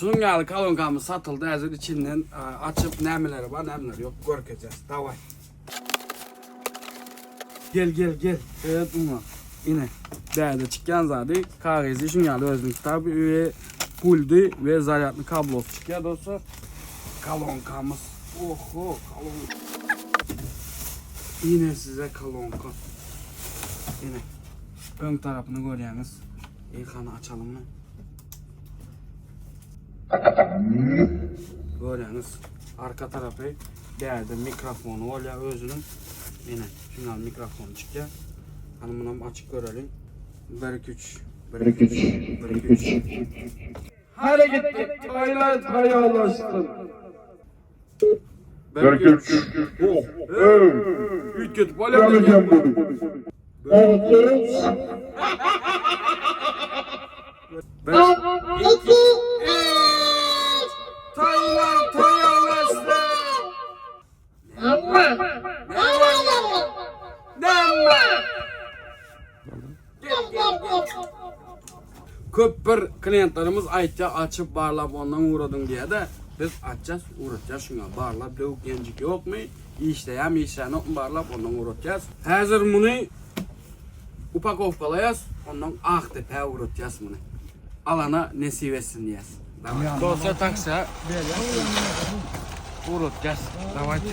Şungalı kalonkamız satıldı. Hazır içinden e, açıp nemeleri var nemeleri yok. Görkeceğiz. Davay. Gel gel gel. Evet bunu. Yine. Değerde çıkan zaten. Kahvesi şungalı özün kitabı ve puldu ve zaryatlı kablosu çıkıyor dostlar. Kalonkamız. Oho kalon. Yine size kalonka. Yine. Ön tarafını görüyorsunuz. İlkanı açalım mı? Görüyorsunuz. Arka tarafı değerde mikrofonu öyle özünün yine şundan mikrofonu çıkıyor. Hanımına açık görelim. Bir üç. Bir üç. Bir üç. Hareketli Tayland hayalaştın. Bir üç. Oh, evet. Üç kötü böyle Geleceğim bunu. Köp bir klientlarımız aytça açıp barlap ondan uğradın diye de biz açacağız uğratacağız şuna barlap dövük gencik yok mu? İşleyem işleyen yok mu barlap ondan uğratacağız. Hazır bunu upakovkalayız ondan ah tepe uğratacağız bunu. Alana nesip etsin diyez. Dosya taksa uğratacağız. Давайте.